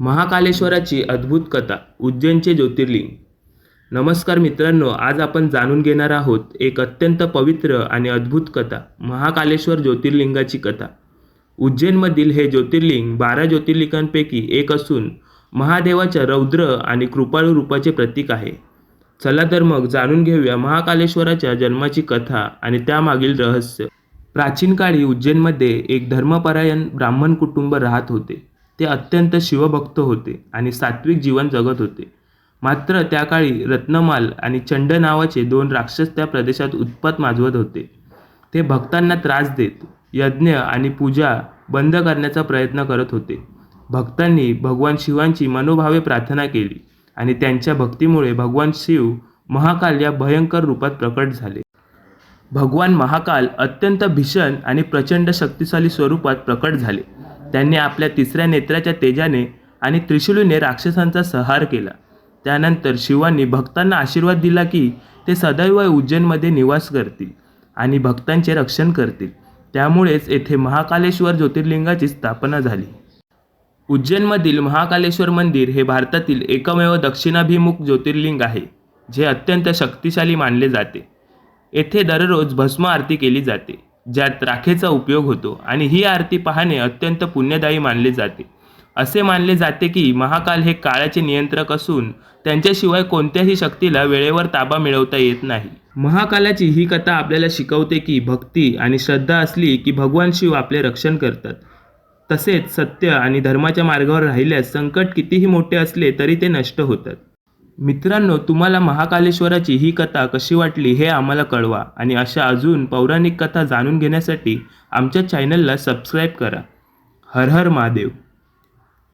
महाकालेश्वराची अद्भुत कथा उज्जैनचे ज्योतिर्लिंग. नमस्कार मित्रांनो आज आपण जाणून घेणार आहोत एक अत्यंत पवित्र आणि अद्भुत कथा महाकालेश्वर ज्योतिर्लिंगाची कथा. उज्जैनमधील हे ज्योतिर्लिंग बारा ज्योतिर्लिंगांपैकी एक असून महादेवाच्या रौद्र आणि कृपाळू रूपाचे प्रतीक आहे. चला तर मग जाणून घेऊया महाकालेश्वराच्या जन्माची कथा आणि त्यामागील रहस्य. प्राचीन काळी उज्जैनमध्ये एक धर्मपरायण ब्राह्मण कुटुंब राहत होते. ते अत्यंत शिवभक्त होते आणि सात्विक जीवन जगत होते. मात्र त्या काळी रत्नमाल आणि चंड नावाचे दोन राक्षस त्या प्रदेशात उत्पात माजवत होते. ते भक्तांना त्रास देत यज्ञ आणि पूजा बंद करण्याचा प्रयत्न करत होते. भक्तांनी भगवान शिवांची मनोभावे प्रार्थना केली आणि त्यांच्या भक्तीमुळे भगवान शिव महाकाल या भयंकर रूपात प्रकट झाले. भगवान महाकाल अत्यंत भीषण आणि प्रचंड शक्तिशाली स्वरूपात प्रकट झाले. त्यांनी आपल्या तिसऱ्या नेत्राच्या तेजाने आणि त्रिशूलीने राक्षसांचा संहार केला. त्यानंतर शिवांनी भक्तांना आशीर्वाद दिला की ते सदैव उज्जैनमध्ये निवास करतील आणि भक्तांचे रक्षण करतील. त्यामुळेच येथे महाकालेश्वर ज्योतिर्लिंगाची स्थापना झाली. उज्जैनमधील महाकालेश्वर मंदिर हे भारतातील एकमेव दक्षिणाभिमुख ज्योतिर्लिंग आहे जे अत्यंत शक्तिशाली मानले जाते. येथे दररोज भस्म आरती केली जाते. ज्यात राखेचा उपयोग होतो आणि ही आरती पाहणे अत्यंत पुण्यदायी मानले जाते. असे मानले जाते की महाकाल हे काळाचे नियंत्रक असून त्यांच्याशिवाय कोणत्याही शक्तीला वेळेवर ताबा मिळवता येत नाही. महाकालाची ही कथा आपल्याला शिकवते की भक्ती आणि श्रद्धा असली की भगवान शिव आपले रक्षण करतात. तसेच सत्य आणि धर्माच्या मार्गावर राहिल्यास संकट कितीही मोठे असले तरी ते नष्ट होतात. मित्रांनो तुम्हाला महाकालेश्वराची ही कथा कशी वाटली हे आम्हाला कळवा आणि अशा अजून पौराणिक कथा जाणून घेण्यासाठी आमच्या चॅनलला सबस्क्राईब करा. हर हर महादेव.